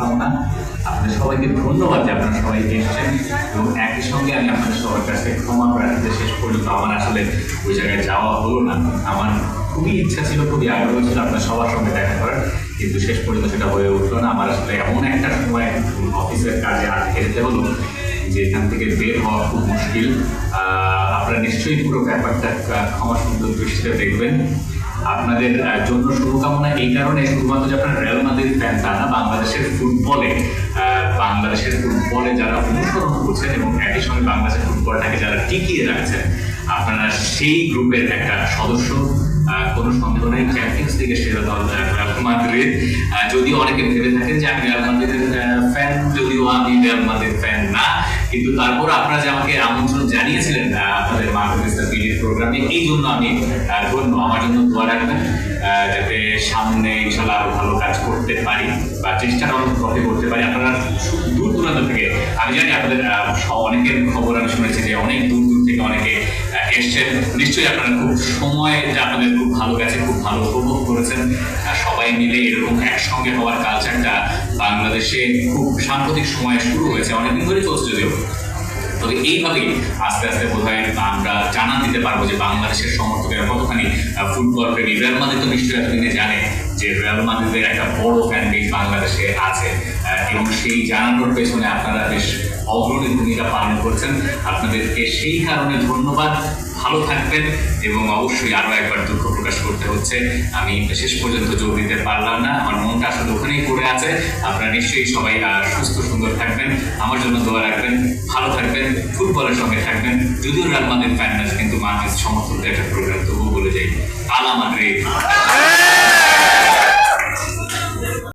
শুভকামনা আপনাদের সবাইকে ধন্যবাদ যে আপনারা সবাই এসেছেন। এবং একই সঙ্গে আমি আপনাদের সবার কাছে ক্ষমা প্রার্থীতে শেষ পর্যন্ত আমার আসলে ওই জায়গায় যাওয়া হলো না। আমার খুবই ইচ্ছা ছিল, খুবই আগ্রহ ছিল আপনার সবার সঙ্গে দেখা করার। কিন্তু শেষ পর্যন্ত সেটা হয়ে উঠল না। আমার আসলে এমন একটা সময় অফিসের কাজে আটকে যেতে হলো যে এখান থেকে বের হওয়া খুব মুশকিল। আপনারা নিশ্চয়ই পুরো ব্যাপারটা ক্ষমা সুন্দর দৃষ্টিতে দেখবেন। আপনাদের জন্য শুভকামনা এই কারণে। শুধুমাত্র যে আপনারা রিয়াল মাদ্রিদ ফ্যান বাংলাদেশের ফুটবলে বাংলাদেশের ফুটবলে যারা অনুসরণ করছেন এবং একই সঙ্গে বাংলাদেশের ফুটবলটাকে যারা টিকিয়ে রাখছেন, আপনারা সেই গ্রুপের একটা সদস্য কোনো সন্দেহ নেই চ্যাম্পিয়ন্স লিগের সেরা দল রিয়াল মাদ্রিদ যদিও অনেকে ভেবে থাকেন যে আমি রিয়াল মাদ্রিদের ফ্যান যদিও আমি রিয়াল মাদ্রিদ ফ্যান না, কিন্তু তারপর আপনারা যে আমাকে আমন্ত্রণ জানিয়েছিলেন আপনাদের প্রোগ্রামে এই জন্য আমি ধন্য আমার জন্য দোয়া রাখবেন যাতে সামনে ইনশাল্লাহ আরও ভালো কাজ করতে পারি বা চেষ্টাটা অনেক পথে করতে পারি। আপনারা দূর দূরান্ত থেকে, আমি জানি আপনাদের অনেকের খবর আমি শুনেছি যে অনেক দূর দূর থেকে অনেকে এসছেন। নিশ্চয়ই আপনারা খুব সময়টা আপনাদের খুব ভালো গেছে, খুব ভালো উপভোগ করেছেন। সবাই মিলে এরকম একসঙ্গে হওয়ার কালচারটা বাংলাদেশে খুব সাম্প্রতিক সময়ে শুরু হয়েছে, অনেকদিন ধরে চলছে যদিও। তবে এইভাবেই আস্তে আস্তে বোধ হয় দিতে পারব যে বাংলাদেশের সমর্থকেরা কতখানি ফুটবল প্রেমী। রিয়াল মাদ্রিদ তো নিশ্চয়ই এতদিনে জানে যে রিয়াল মাদ্রিদের একটা বড় ফ্যান বেস বাংলাদেশে আছে। এবং সেই জানানোর পেছনে আপনারা বেশ অগ্রণী ভূমিকা পালন করছেন। আপনাদেরকে সেই কারণে ধন্যবাদ। ভালো থাকবেন এবং অবশ্যই আরও একবার দুঃখ প্রকাশ করতে হচ্ছে। আমি শেষ পর্যন্ত যোগ দিতে পারলাম না। আমার মনটা আসলে ওখানেই পড়ে আছে। আপনারা নিশ্চয়ই সবাই সুস্থ, সুন্দর থাকবেন। আমার জন্য দোয়া রাখবেন। ভালো থাকবেন। ফুটবলের সঙ্গে থাকবেন। যদিও রিয়াল মাদ্রিদ ফ্যান কিন্তু সমস্ত একটা প্রোগ্রাম তবুও বলে যাই আলা মাদ্রিদ